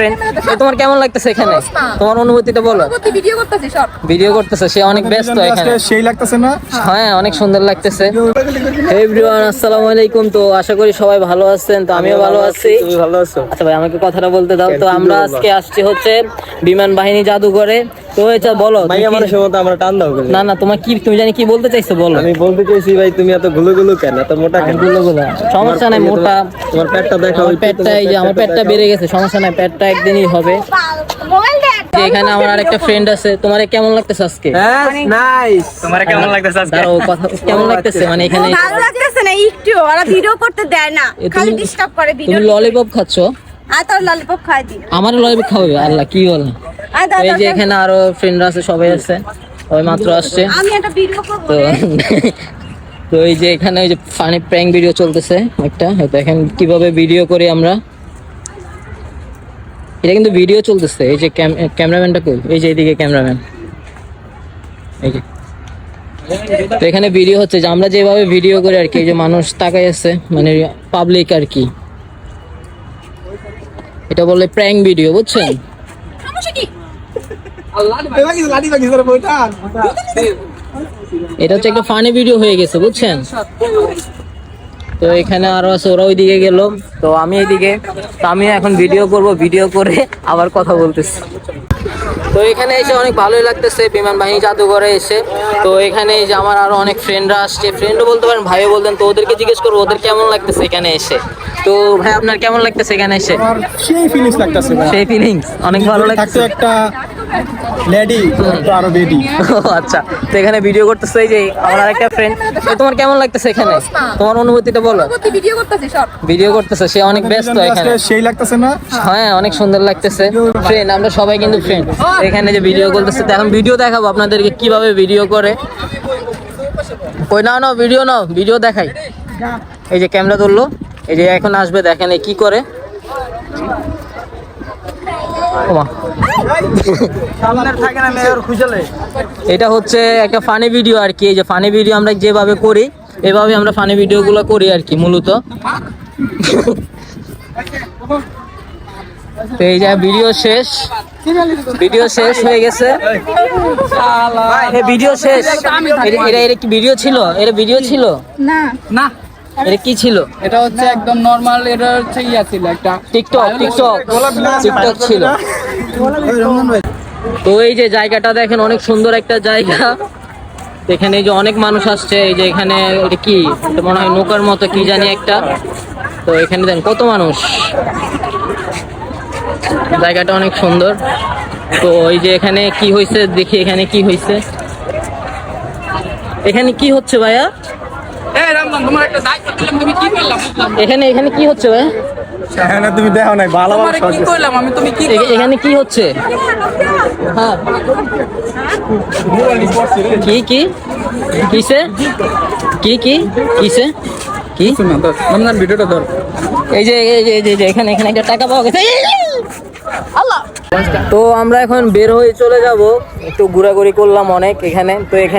Friend তোমার কেমন লাগতেছে এখানে? তোমার অনুভূতিটা বলো। ভিডিও করতেছি সব। ভিডিও করতেছে সে অনেক ব্যস্ত এখানে। সেই লাগতেছে না? হ্যাঁ অনেক সুন্দর লাগতেছে। এভরিওয়ান আসসালামু আলাইকুম। তো আশা করি সবাই ভালো আছেন তো আমিও ভালো আছি। তুমি ভালো আছো? আচ্ছা ভাই আমাকে কথাটা বলতে দাও। তো আমরা আজকে আসছি হচ্ছে বিমান বাহিনী জাদুঘরে। তো এটা বলো ভাই আমার সময় আমরা টান দাও না না তোমার কি তুমি জানি কি বলতে চাইছো বলো। আমি বলতে চাইছি ভাই তুমি এতগুলো গুলো কেন? এত মোটা কেন? গুলো গুলো সমস্যা নাই মোটা। তোমার পেটটা দেখো পেটটা এই যে আমার পেটটা বেড়ে গেছে সমস্যা নাই পেটটা একদিনই হবে। এখানে আমার আরেকটা ফ্রেন্ড আছে তোমার কেমন লাগতেছে আজকে? হ্যাঁ নাইস তোমার কেমন লাগতেছে দাঁড়াও কেমন লাগতেছে? মানে এখানে ভালো লাগতেছে না একটু ওরা ভিডিও করতে দেয় না। খালি ডিস্টার্ব করে ভিডিও ললিপপ খাচ্ছ? ললিপপ খাই আমার ললিপপ খাওয়াবে আল্লাহ কি বলে? আর তো এই যে এখানে আরও ফ্রেন্ডরা আছে সবাই আছে। সবাই মাত্র আসছে। আমি একটা ভিডিও করব তো এই যে এখানে ওই যে ফানি প্র্যাঙ্ক ভিডিও চলতেছে একটা। দেখেন কীভাবে ভিডিও করি আমরা। এটা কিন্তু ভিডিও চলতেছে এই যে ক্যামেরাম্যানটা কই? এই যে এইদিকে ক্যামেরাম্যান এই যে। তো এখানে ভিডিও হচ্ছে যে আমরা যেভাবে ভিডিও করি আর কি এই যে মানুষ তাকাই আছে মানে পাবলিক আর কি। এটা বলে প্র্যাঙ্ক ভিডিও বুঝছেন? সমস্যা কি? এটা হচ্ছে একটা ফানি ভিডিও হয়ে গেছে বুঝছেন? তো এখানে আরও আছে ওরা ওইদিকে গেল। তো আমি এইদিকে তো আমি এখন ভিডিও করব ভিডিও করে আবার কথা বলতেছি। তো এখানে এসে অনেক ভালোই লাগতেছে বিমান বাহিনী জাদুঘরে এসে। তো এখানে এই যে আমার আরও অনেক ফ্রেন্ডরা আসছে। ফ্রেন্ডও বলতে পারেন ভাইও বলতেন তো ওদেরকে জিজ্ঞেস করব ওদের কেমন লাগতেছে এখানে এসে? তো ভাই আপনার কেমন লাগতেছে এখানে এসে? সেই ফিলিংস লাগতেছে সেই ফিলিংস অনেক ভালো লাগছে একটা লেডি তো আরও বেডি আচ্ছা তো এখানে ভিডিও করতেছে এই যে আমার একটা ফ্রেন্ড তোমার কেমন লাগতেছে এখানে? তোমার অনুভূতিটা বলো। ভিডিও করতেছি সব। ভিডিও করতেছে সে অনেক ব্যস্ত এখানে। সেই লাগতেছে না? হ্যাঁ অনেক সুন্দর লাগতেছে। ফ্রেন্ড আমরা সবাই কিন্তু ফ্রেন্ড এখানে যে ভিডিও করতেছে তো এখন ভিডিও দেখাবো আপনাদেরকে কীভাবে ভিডিও করে। ওই নাও নাও ভিডিও নাও ভিডিও দেখাই। এই যে ক্যামেরা ধরলো এই যে এখন আসবে দেখেন কি করে। এটা হচ্ছে একটা ফানি ভিডিও আর কি এই যে ফানি ভিডিও আমরা যেভাবে করি এভাবে আমরা ফানি ভিডিওগুলো করি আর কি মূলত। তো এই যে ভিডিও শেষ। ভিডিও শেষ হয়ে গেছে। ভিডিও শেষ। এটা- এটা এটা কি ভিডিও ছিল? এটা ভিডিও ছিল? না। না। এটা কি ছিল? এটা হচ্ছে একদম নর্মাল এটা হচ্ছে ইয়া ছিল একটা টিকটক টিকটক টিকটক ছিল। তো এই যে জায়গাটা দেখেন অনেক সুন্দর একটা জায়গা। এখানে এই যে অনেক মানুষ আসছে এই যে এখানে এটা কি? এটা মনে হয় নৌকার মতো কি জানি একটা। তো এখানে দেন কত মানুষ। জায়গাটা অনেক সুন্দর। তো এই যে এখানে কি হয়েছে দেখি এখানে কি হয়েছে। এখানে কি হচ্ছে ভাইয়া? এখানে এখানে কি হচ্ছে হ্যাঁ তুমি দেখো নাই ভালো কি করলাম আমি? তুমি কি এখানে কি হচ্ছে? হ্যাঁ। কি কি? কিসে? কি কি? কিসে? কি? রমজান ভিডিওটা ধর। এই যে এই এই যে- এই যে এখানে এখানে একটা টাকা পাওয়া গেছে। আল্লাহ! তো আমরা এখন বের হয়ে চলে যাব। একটু ঘোরাঘুরি করলাম অনেক এখানে। তো এখানে